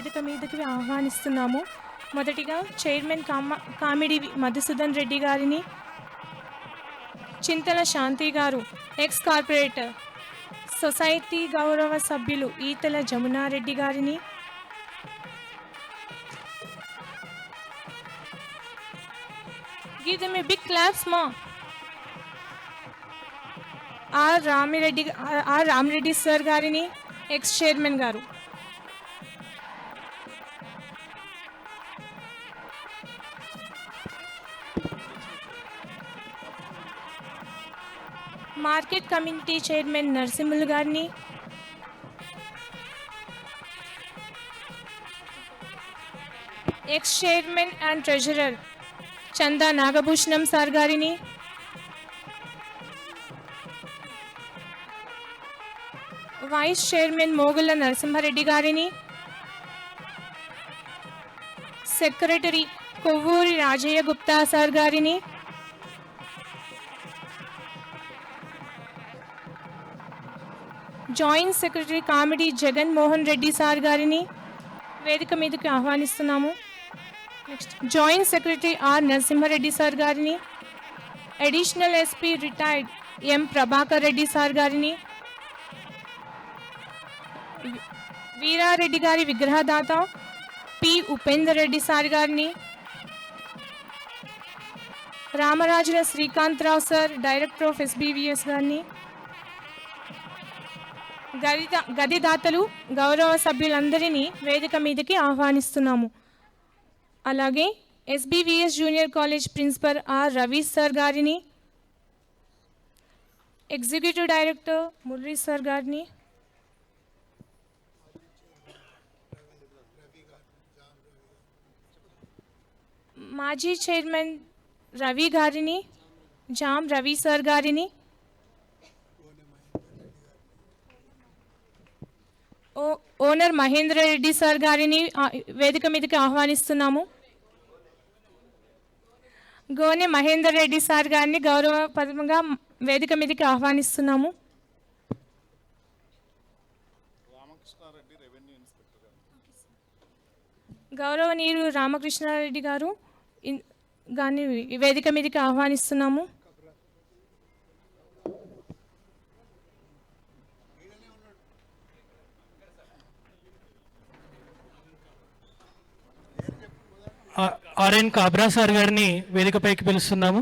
వేదిక మీదకి ఆహ్వానిస్తున్నాము. మొదటిగా చైర్మన్ కామ కామిడి మధుసూదన్ రెడ్డి గారిని చింతల శాంతి గారు ఎక్స్ కార్పొరేటర్ సొసైటీ గౌరవ సభ్యులు ఈతల జమునారెడ్డి గారిని గివ్ దెమ్ బిగ్ క్లాప్స్ మా. R Ramireddy R Ramireddy sir గారిని ఎక్స్ చైర్మన్ గారు. మార్కెట్ కమ్యూనిటీ చైర్మన్ నరసింహులు గారిని. Ex chairman and treasurer Chanda Nagabhushanam sir గారిని. వైస్ చైర్మన్ మోగుల నరసింహారెడ్డి గారిని. సెక్రటరీ కొవ్వూరి రాజయ్య గుప్తా సార్ గారిని. Joint secretary Kamidi Jagan Mohan Reddy sir గారిని వేదిక మీదకి ఆహ్వానిస్తున్నాము. Next joint secretary R Narasimhareddy sir గారిని additional SP retired M Prabhakar Reddy sir గారిని వీరారెడ్డి గారి విగ్రహదాత పి ఉపేందర్ రెడ్డి సార్ గారిని Ramarajula Srikanthrao sir director of SBVS గారిని గది గదిదాతలు గౌరవ సభ్యులందరినీ వేదిక మీదకి ఆహ్వానిస్తున్నాము. అలాగే SBVS junior college principal R Ravi sir గారిని ఎగ్జిక్యూటివ్ డైరెక్టర్ మురళీ సార్ గారిని మాజీ చైర్మన్ రవి గారిని జామ్ రవి సార్ గారిని ఓనర్ మహేంద్ర రెడ్డి సార్ గారిని వేదిక మీదకి ఆహ్వానిస్తున్నాము. గోనె మహేందర్ రెడ్డి సార్ గారిని గౌరవపరంగా వేదిక మీదకి ఆహ్వానిస్తున్నాము. గౌరవనీయులు రామకృష్ణారెడ్డి గారు గారిని ఈ వేదిక మీదకి ఆహ్వానిస్తున్నాము ఆ- ఆర్ఎన్ కాబ్రా సార్ గారిని వేదికపైకి పిలుస్తున్నాము.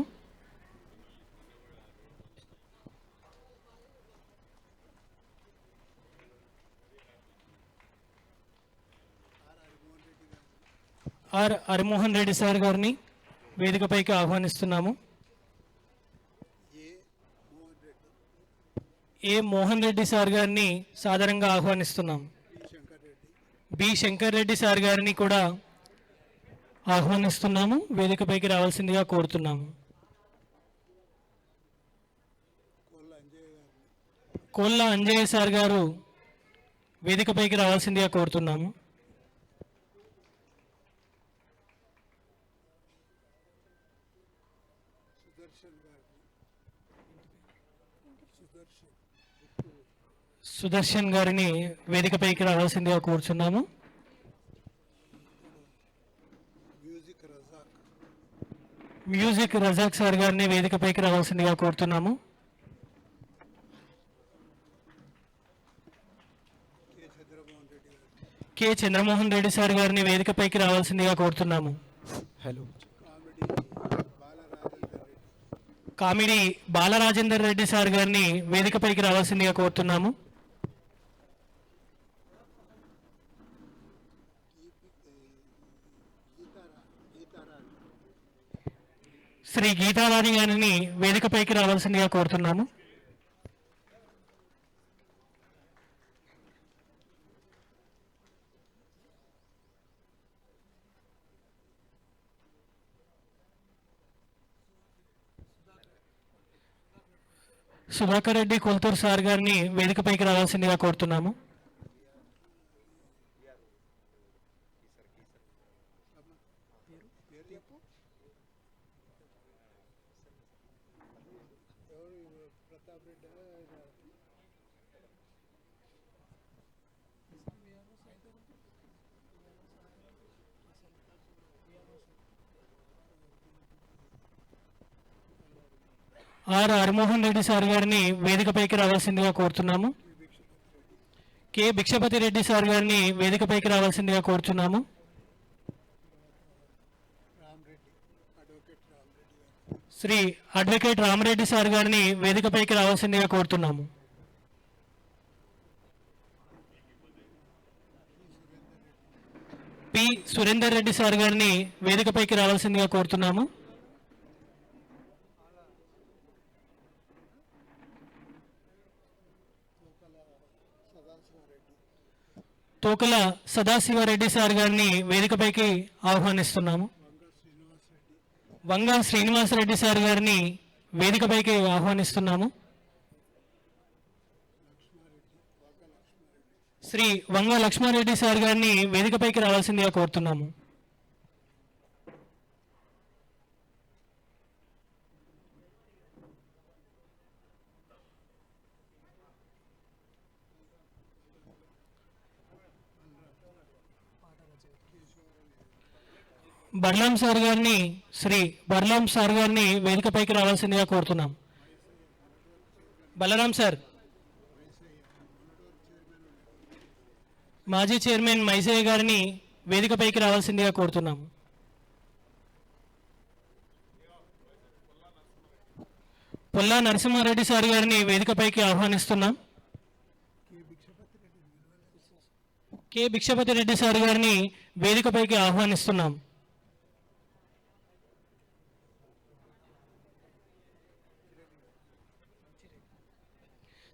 ఆర్ హరిమోహన్ రెడ్డి సార్ గారిని వేదికపైకి ఆహ్వానిస్తున్నాము. ఏ మోహన్ రెడ్డి సార్ గారిని సాధారణంగా ఆహ్వానిస్తున్నాము బి శంకర్ రెడ్డి సార్ గారిని కూడా ఆహ్వానిస్తున్నాము వేదికపైకి రావాల్సిందిగా కోరుతున్నాము. కోళ్ళ అంజయ్య సార్ గారు వేదికపైకి రావాల్సిందిగా కోరుతున్నాము. సుదర్శన్ గారిని వేదికపైకి రావాల్సిందిగా కోరుచున్నాము. మ్యూజిక్ రజాక్ సార్ గారిని వేదికపైకి రావాల్సిందిగా కోరుతున్నాము. కె చంద్రమోహన్ రెడ్డి సార్ గారిని వేదికపైకి రావాల్సిందిగా కోరుతున్నాము. హలో. కామిడి బాలరాజేందర్ రెడ్డి సార్ గారిని వేదికపైకి రావాల్సిందిగా కోరుతున్నాము. శ్రీ గీతారాణి గారిని వేదికపైకి రావాల్సిందిగా కోరుతున్నాము సుధాకర్ రెడ్డి కొల్తూరు సార్ గారిని వేదికపైకి రావాల్సిందిగా కోరుతున్నాము. ఆర్ హరిమోహన్ రెడ్డి సార్ గారిని వేదికపైకి రావాల్సిందిగా కోరుతున్నాము. కె భిక్షపతి రెడ్డి సార్ గారిని వేదికపైకి రావాల్సిందిగా కోరుతున్నాము. శ్రీ అడ్వకేట్ రామరెడ్డి సార్ గారిని వేదికపైకి రావాల్సిందిగా కోరుతున్నాము. పి సురేందర్ రెడ్డి సార్ గారిని వేదికపైకి రావాల్సిందిగా కోరుతున్నాము. తోకల సదాశివరెడ్డి సార్ గారిని వేదికపైకి ఆహ్వానిస్తున్నాము. వంగ శ్రీనివాసరెడ్డి సార్ గారిని వేదికపైకి ఆహ్వానిస్తున్నాము. శ్రీ వంగ లక్ష్మారెడ్డి సార్ గారిని వేదికపైకి రావాల్సిందిగా కోరుతున్నాము. బర్లాం సార్ గారిని శ్రీ బర్లాం సార్ గారిని వేదికపైకి రావాల్సిందిగా కోరుతున్నాం. బలరాం సార్. మాజీ చైర్మన్ మైసయ్య గారిని వేదికపైకి రావాల్సిందిగా కోరుతున్నాం. పొల్లా నరసింహారెడ్డి సార్ గారిని వేదికపైకి ఆహ్వానిస్తున్నాం. కె. భిక్షపతి రెడ్డి సార్ గారిని వేదికపైకి ఆహ్వానిస్తున్నాం.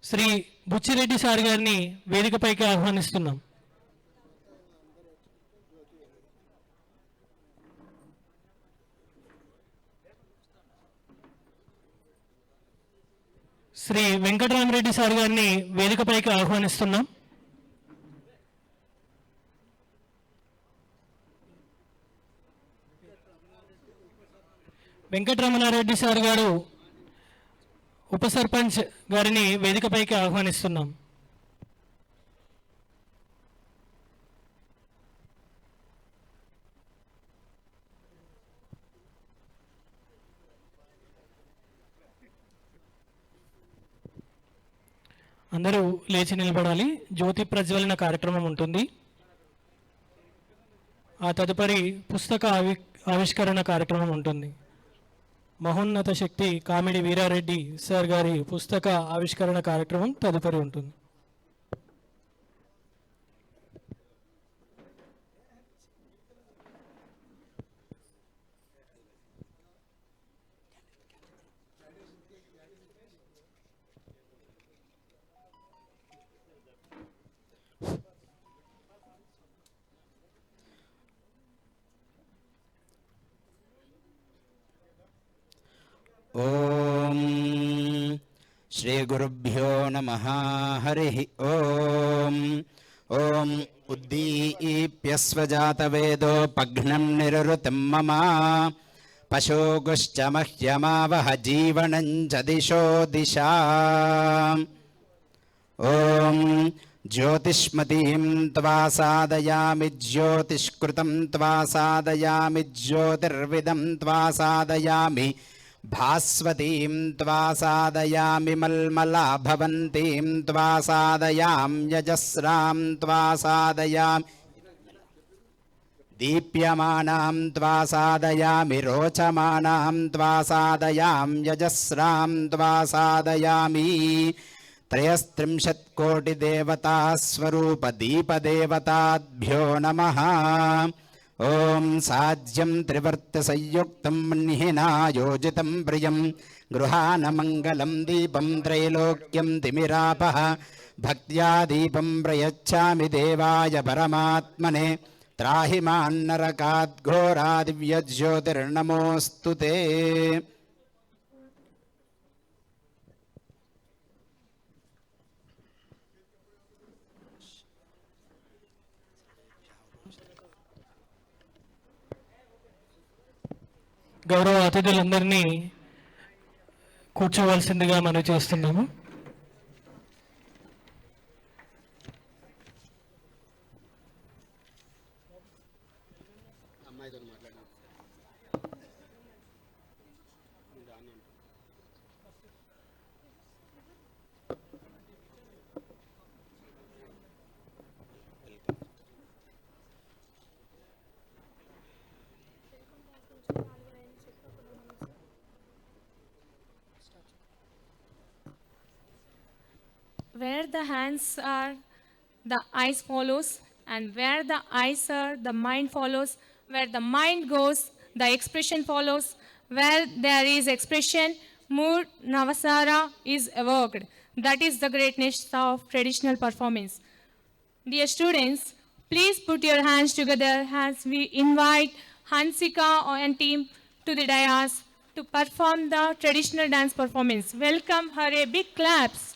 శ్రీ బుచ్చిరెడ్డి సార్ గారిని వేదికపైకి ఆహ్వానిస్తున్నాం. శ్రీ వెంకటరామరెడ్డి సార్ గారిని వేదికపైకి ఆహ్వానిస్తున్నాం. వెంకటరమణారెడ్డి సార్ గారు ఉప సర్పంచ్ గారిని వేదికపైకి ఆహ్వానిస్తున్నాం. అందరూ లేచి నిలబడాలి. జ్యోతి ప్రజ్వలన కార్యక్రమం ఉంటుంది. ఆ తదుపరి పుస్తక ఆవి ఆవిష్కరణ కార్యక్రమం ఉంటుంది. మహోన్నత శక్తి కామిడి వీరారెడ్డి సార్ గారి పుస్తక ఆవిష్కరణ కార్యక్రమం తదుపరి ఉంటుంది. ॐ श्रीगुरुभ्यो नमः हरिः ॐ ॐ उद्दीप्यस्वजातवेदोपघ्नं निरृतं मम पशोगुश्च मह्यमावह जीवनं च दिशो दिशा ॐ ज्योतिष्मतीं त्वा सादयामि ज्योतिष्कृतं त्वा सादयामि ज्योतिर्विदं त्वा सादयामि भास्वतीं त्वा सादयामि मल्मला भवन्तीं त्वा सादयां यजस्रां त्वा सादयामि दीप्यमानां त्वा सादयामि रोचमानां त्वा सादयां यजस्रां त्वा सादयामि त्रयस्त्रिंशत्कोटिदेवतास्वरूपदीपदेवताभ्यो नमः ॐ साज्यं त्रिवर्तसंयुक्तं निहिनायोजितं प्रियं गृहानमङ्गलं दीपं त्रैलोक्यं तिमिरापः भक्त्या दीपं प्रयच्छामि देवाय परमात्मने त्राहि मान्नरकाद्घोरादिव्यज्योतिर्नमोऽस्तु ते గౌరవ అతిథులందరినీ కూర్చోవలసిందిగా మనం చేస్తున్నాము. The hands are, the eyes follows, and where the eyes are, the mind follows. Where the mind goes, the expression follows. Where there is expression, mood, navasara is evoked. That is the greatness of traditional performance. Dear students, please put your hands together as we invite Hansika and team to the dais to perform the traditional dance performance. Welcome her a big claps.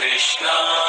Krishna.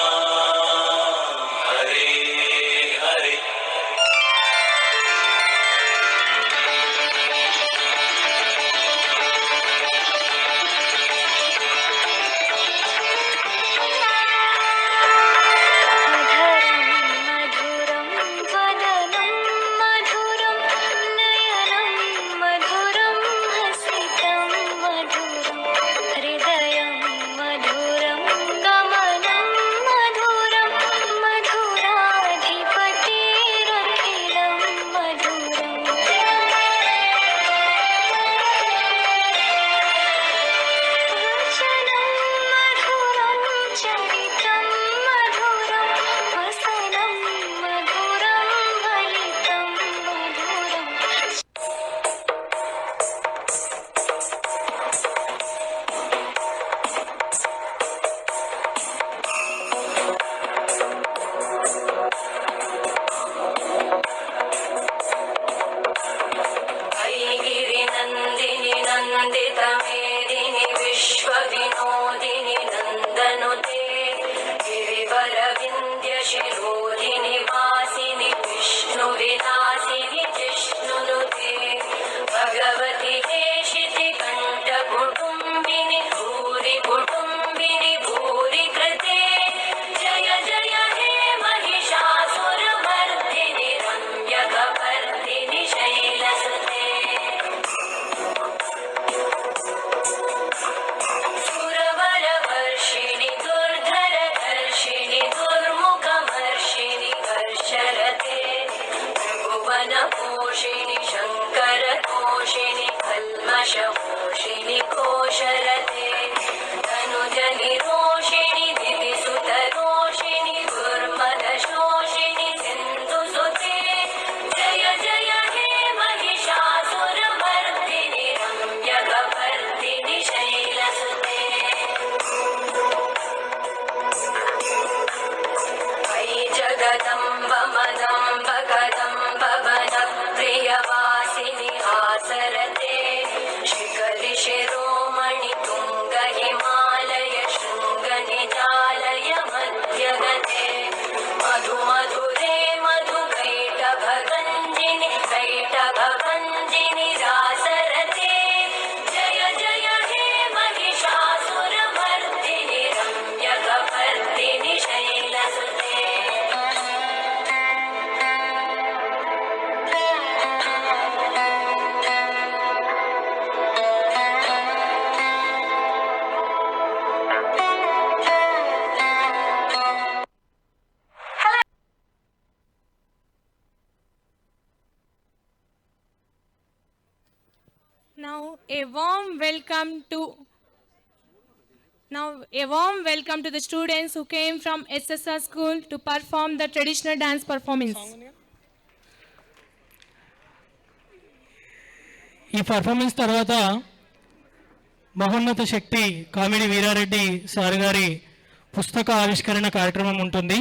Now, a warm welcome to now a warm welcome to the students who came from SSR school to perform the traditional dance performance. ఈ performance తర్వాత మహోన్నత శక్తి comedy Veerareddy sir గారి పుస్తక ఆవిష్కరణ కార్యక్రమం ఉంటుంది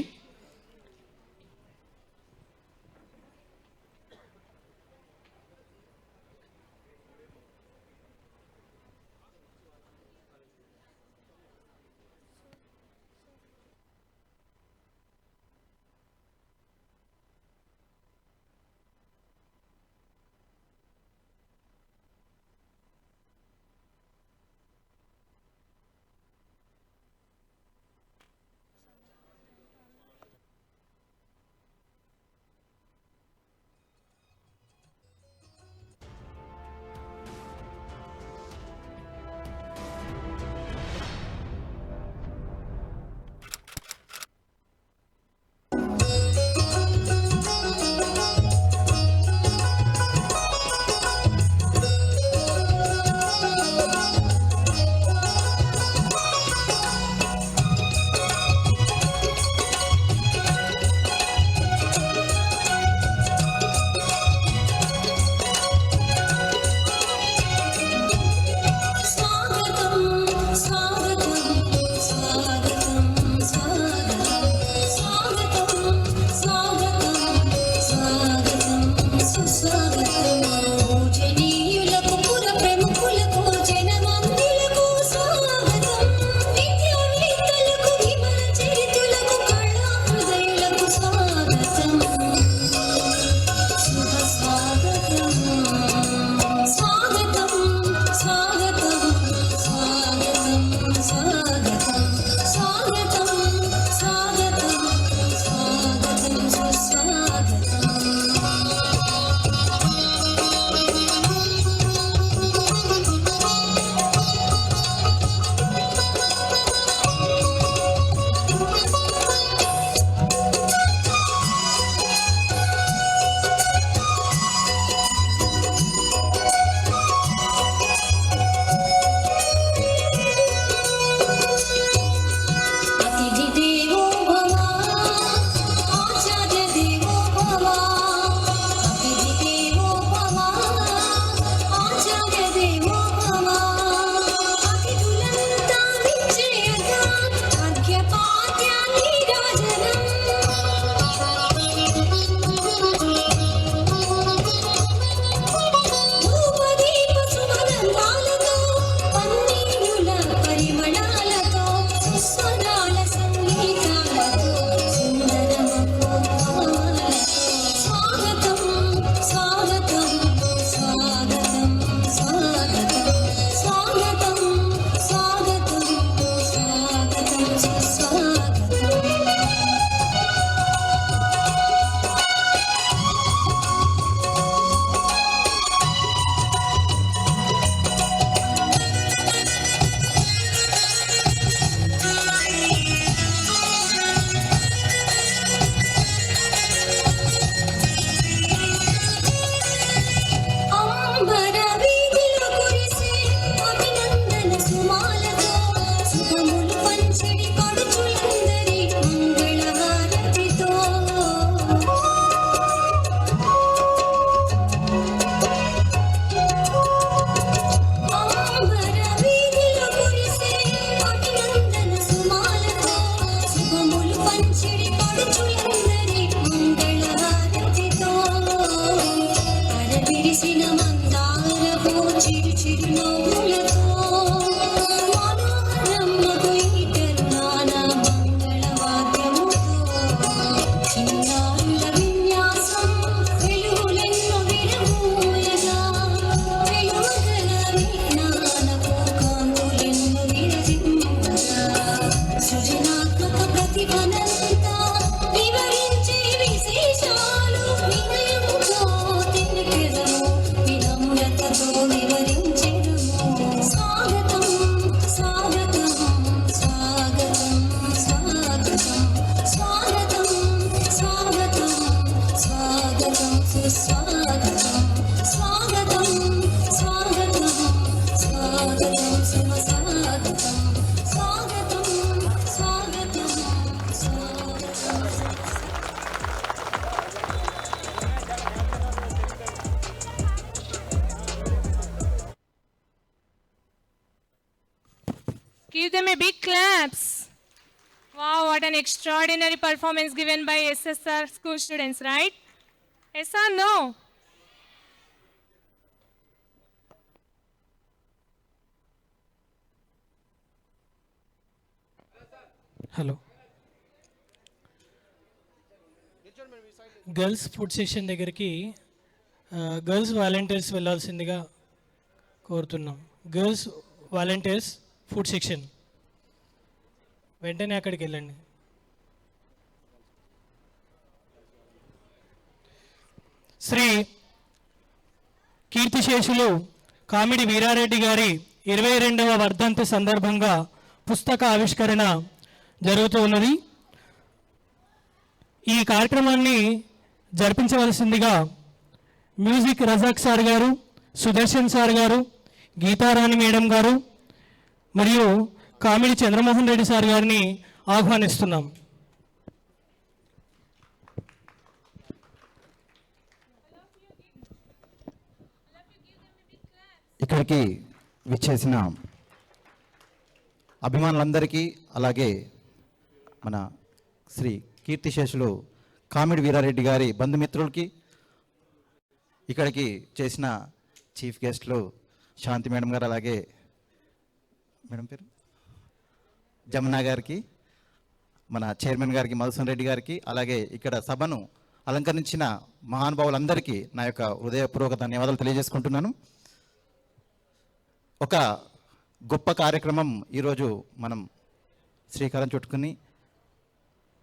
an extraordinary performance given by SSR school students, right? Yes or no? Hello girls food section దగ్గరికి girls volunteers వెళ్ళాల్సిందిగా కోరుతున్నాం గర్ల్స్ వాలంటీర్స్ ఫుడ్ సెక్షన్ వెంటనే అక్కడికి వెళ్ళండి శ్రీ కీర్తిశేషులు కామిడి వీరారెడ్డి గారి ఇరవై రెండవ వర్ధంతి సందర్భంగా పుస్తక ఆవిష్కరణ జరుగుతూ ఉన్నది. ఈ కార్యక్రమాన్ని జరిపించవలసిందిగా మ్యూజిక్ రజాక్ సార్ గారు సుదర్శన్ సార్ గారు గీతారాణి మేడం గారు మరియు కామిడి చంద్రమోహన్ రెడ్డి సార్ గారిని ఆహ్వానిస్తున్నాం. ఇక్కడికి విచ్చేసిన అభిమానులందరికీ అలాగే మన శ్రీ కీర్తిశేషులు కామిడి వీరారెడ్డి గారి బంధుమిత్రులకి ఇక్కడికి చేసిన చీఫ్ గెస్ట్లు శాంతి మేడం గారు అలాగే మేడం పేరు? జమునా గారికి మన చైర్మన్ గారికి మధుసూన్ రెడ్డి గారికి అలాగే ఇక్కడ సభను అలంకరించిన మహానుభావులందరికీ నా యొక్క హృదయపూర్వక ధన్యవాదాలు తెలియజేసుకుంటున్నాను. ఒక గొప్ప కార్యక్రమం ఈరోజు మనం శ్రీకారం చుట్టుకుని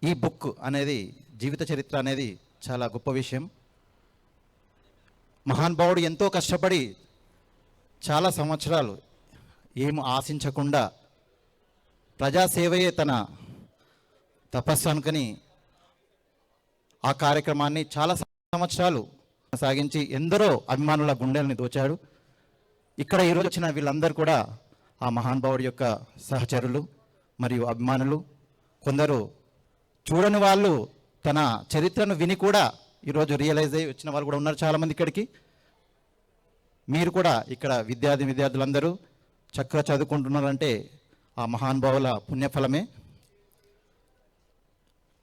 ఈ బుక్ అనేది జీవిత చరిత్ర అనేది చాలా గొప్ప విషయం. మహానుభావుడు ఎంతో కష్టపడి చాలా సంవత్సరాలు ఏమి ఆశించకుండా ప్రజాసేవయే తన తపస్సు అనుకుని ఆ కార్యక్రమాన్ని చాలా సంవత్సరాలు సాగించి ఎందరో అభిమానుల గుండెల్ని దోచాడు. ఇక్కడ ఈరోజు వచ్చిన వీళ్ళందరూ కూడా ఆ మహానుభావుడి యొక్క సహచరులు మరియు అభిమానులు కొందరు చూడని వాళ్ళు తన చరిత్రను విని కూడా ఈరోజు రియలైజ్ అయ్యి వచ్చిన వాళ్ళు కూడా ఉన్నారు చాలామంది ఇక్కడికి. మీరు కూడా ఇక్కడ విద్యార్థి విద్యార్థులందరూ చక్కగా చదువుకుంటున్నారంటే ఆ మహానుభావుల పుణ్యఫలమే.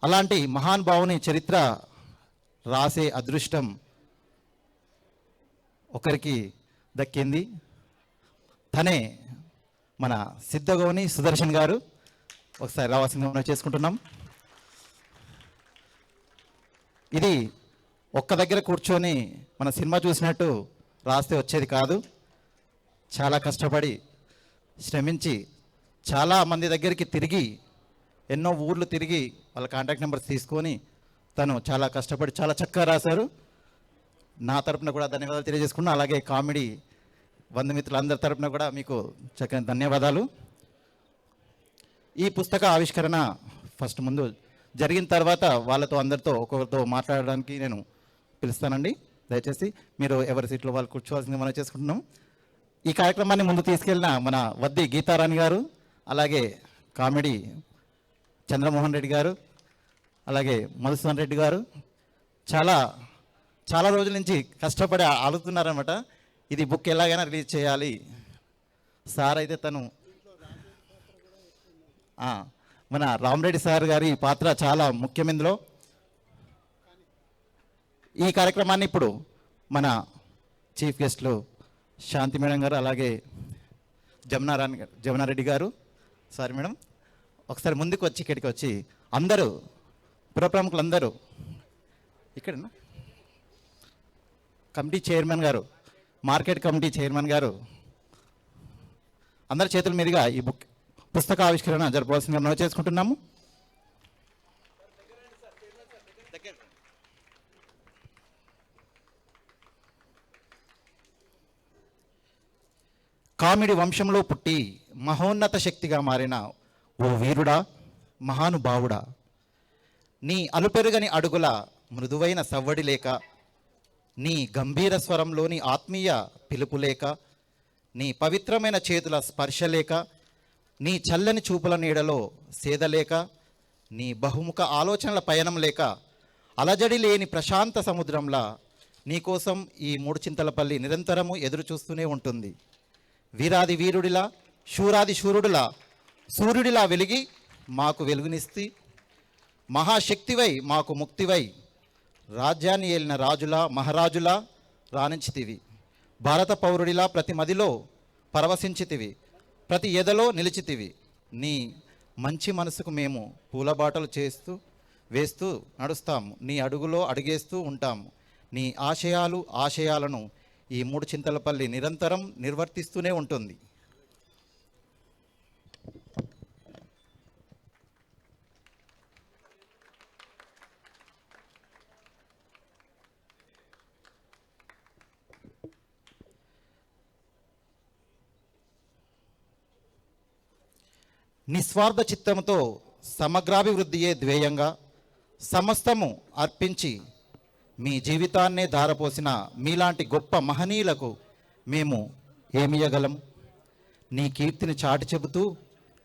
అలాంటి మహానుభావుని చరిత్ర రాసే అదృష్టం ఒకరికి దక్కింది. తనే మన సిద్ధగోని సుదర్శన్ గారు. ఒకసారి రావాల్సిన చేసుకుంటున్నాం. ఇది ఒక్క దగ్గర కూర్చొని మన సినిమా చూసినట్టు రాస్తే వచ్చేది కాదు. చాలా కష్టపడి శ్రమించి చాలా మంది దగ్గరికి తిరిగి ఎన్నో ఊర్లు తిరిగి వాళ్ళ కాంటాక్ట్ నెంబర్స్ తీసుకొని తను చాలా కష్టపడి చాలా చక్కగా రాశారు. నా తరపున కూడా ధన్యవాదాలు తెలియజేసుకున్నా. అలాగే కామెడీ బంధుమిత్రులందరి తరపున కూడా మీకు చక్కని ధన్యవాదాలు. ఈ పుస్తక ఆవిష్కరణ ఫస్ట్ ముందు జరిగిన తర్వాత వాళ్ళతో అందరితో ఒక్కొక్కరితో మాట్లాడడానికి నేను పిలుస్తానండి. దయచేసి మీరు ఎవరి సీట్లో వాళ్ళు కూర్చోవాల్సింది మనం చేసుకుంటున్నాం. ఈ కార్యక్రమాన్ని ముందు తీసుకెళ్ళిన మన వద్ది గీతారాణి గారు అలాగే కామెడీ చంద్రమోహన్ రెడ్డి గారు అలాగే మధుసూదన్ రెడ్డి గారు చాలా చాలా రోజుల నుంచి కష్టపడి ఆలుతున్నారనమాట ఇది బుక్ ఎలాగైనా రిలీజ్ చేయాలి. సార్ అయితే తను మన రామరెడ్డి సార్ గారి పాత్ర చాలా ముఖ్యం ఇందులో. ఈ కార్యక్రమాన్ని ఇప్పుడు మన చీఫ్ గెస్ట్లు శాంతి మేడం గారు అలాగే జమునారాణి గారు జమునారెడ్డి గారు. సారీ మేడం ఒకసారి ముందుకు వచ్చి ఇక్కడికి వచ్చి అందరూ పుర ఇక్కడ కమిటీ చైర్మన్ గారు మార్కెట్ కమిటీ చైర్మన్ గారు అందరి చేతుల మీదుగా ఈ బుక్ పుస్తక ఆవిష్కరణ జరపవలసిందిగా మనం చేసుకుంటున్నాము. కామిడి వంశంలో పుట్టి మహోన్నత శక్తిగా మారిన ఓ వీరుడా మహానుభావుడా నీ అలుపెరుగని అడుగుల మృదువైన సవ్వడి లేక నీ గంభీర స్వరంలోని ఆత్మీయ పిలుపు లేక నీ పవిత్రమైన చేతుల స్పర్శ లేక నీ చల్లని చూపుల నీడలో సేదలేక నీ బహుముఖ ఆలోచనల పయనం లేక అలజడి లేని ప్రశాంత సముద్రంలా నీకోసం ఈ మూడు చింతలపల్లి నిరంతరము ఎదురు చూస్తూనే ఉంటుంది. వీరాది వీరుడిలా శూరాది శూరుడిలా సూర్యుడిలా వెలిగి మాకు వెలుగునిస్తి మహాశక్తివై మాకు ముక్తివై రాజ్యాన్ని ఏలిన రాజుల మహారాజులా రాణించితివి. భారత పౌరుడిలా ప్రతి మదిలో పరవశించితివి. ప్రతి ఎదలో నిలిచితివి. నీ మంచి మనసుకు మేము పూలబాటలు చేస్తూ వేస్తూ నడుస్తాము. నీ అడుగులో అడిగేస్తూ ఉంటాము. నీ ఆశయాలు ఆశయాలను ఈ మూడు చింతలపల్లి నిరంతరం నిర్వర్తిస్తూనే ఉంటుంది. నిస్వార్థ చిత్తంతో సమగ్రాభివృద్ధియే ధ్యేయంగా సమస్తము అర్పించి మీ జీవితాన్నే ధారపోసిన మీలాంటి గొప్ప మహనీయులకు మేము ఏమియగలం? నీ కీర్తిని చాటి చెబుతూ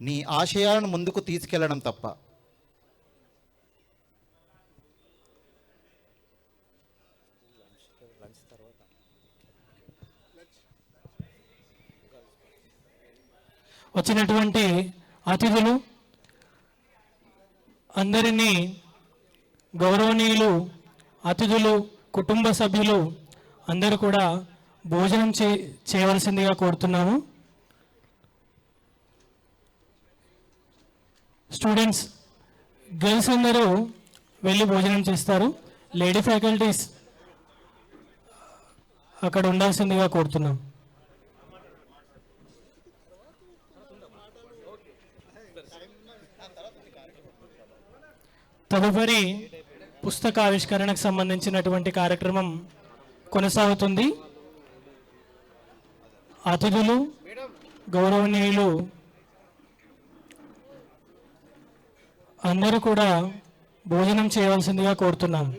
నీ ఆశయాలను ముందుకు తీసుకెళ్ళడం తప్ప. వచ్చినటువంటి అతిథులు అందరినీ గౌరవనీయులు అతిథులు కుటుంబ సభ్యులు అందరూ కూడా భోజనం చే చేయవలసిందిగా కోరుతున్నాము. స్టూడెంట్స్ గర్ల్స్ అందరూ వెళ్ళి భోజనం చేస్తారు. లేడీ ఫ్యాకల్టీస్ అక్కడ ఉండాల్సిందిగా కోరుతున్నాం. తదుపరి పుస్తక ఆవిష్కరణకు సంబంధించినటువంటి కార్యక్రమం కొనసాగుతుంది. అతిథులు గౌరవనీయులు అందరూ కూడా భోజనం చేయవలసిందిగా కోరుతున్నాను